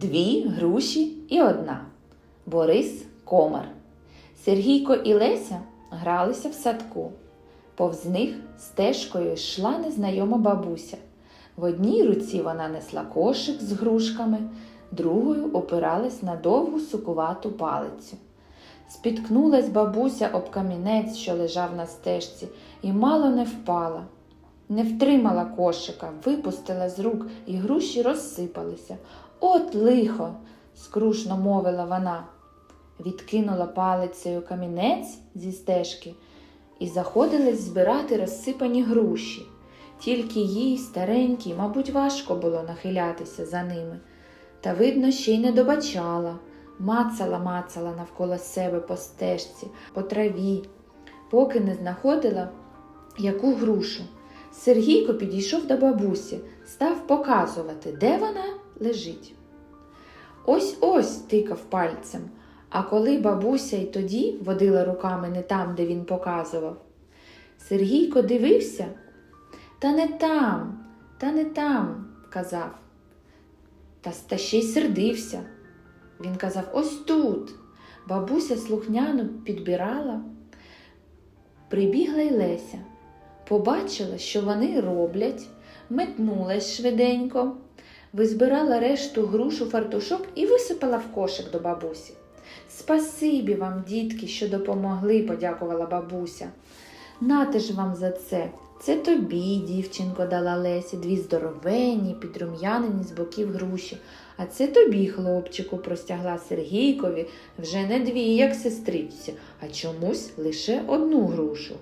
Дві груші і одна. Борис Комар. Сергійко і Леся гралися в садку. Повз них стежкою йшла незнайома бабуся. В одній руці вона несла кошик з грушками, другою опиралась на довгу сукувату палицю. Спіткнулась бабуся об камінець, що лежав на стежці, і мало не впала. Не втримала кошика, випустила з рук, і груші розсипалися. От лихо, скрушно мовила вона. Відкинула палицею камінець зі стежки і заходилась збирати розсипані груші. Тільки їй, старенькій, мабуть, важко було нахилятися за ними. Та, видно, ще й не добачала, мацала, мацала навколо себе по стежці, по траві, поки не знаходила яку грушу. Сергійко підійшов до бабусі, став показувати, де вона лежить. Ось ось тикав пальцем. А коли бабуся й тоді водила руками не там, де він показував, Сергійко дивився, та не там, та не там, казав. Та, та ще й сердився. Він казав ось тут. Бабуся слухняно підбирала. Прибігла й Леся, побачила, що вони роблять, метнулась швиденько, визбирала решту груш у фартушок і висипала в кошик до бабусі. Спасибі вам, дітки, що допомогли, подякувала бабуся. Нате ж вам за це. Це тобі, дівчинко, дала Лесі, дві здоровенні, підрум'янені з боків груші. А це тобі, хлопчику, простягла Сергійкові вже не дві, як сестричці, а чомусь лише одну грушу,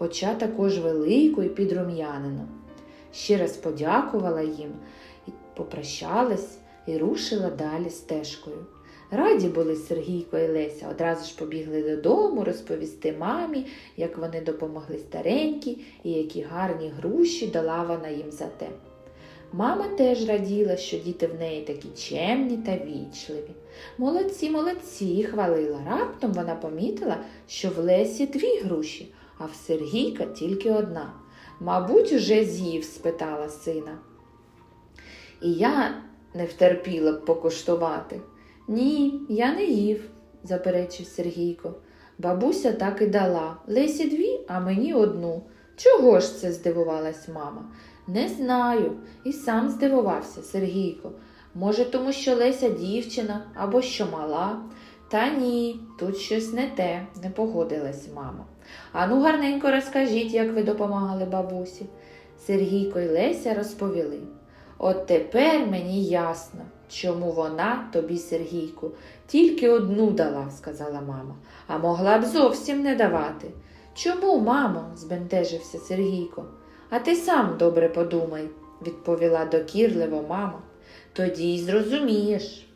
хоча також велику і підрум'янену. Ще раз подякувала їм, попрощалась і рушила далі стежкою. Раді були Сергійко і Леся, одразу ж побігли додому розповісти мамі, як вони допомогли старенькій і які гарні груші дала вона їм за те. Мама теж раділа, що діти в неї такі чемні та вічливі. Молодці, молодці, хвалила. Раптом вона помітила, що в Лесі дві груші, а в Сергійка тільки одна. Мабуть, уже з'їв? спитала сина. І я не втерпіла б покуштувати. Ні, я не їв, заперечив Сергійко. Бабуся так і дала. Лесі дві, а мені одну. Чого ж це? здивувалась мама. Не знаю, і сам здивувався Сергійко. Може, тому що Леся дівчина або що мала. Та ні, тут щось не те, не погодилась мама. Ану, гарненько розкажіть, як ви допомагали бабусі. Сергійко і Леся розповіли. От тепер мені ясно, чому вона тобі, Сергійку, тільки одну дала, сказала мама, а могла б зовсім не давати. Чому, мамо? збентежився Сергійко. А ти сам добре подумай, відповіла докірливо мама. Тоді й зрозумієш.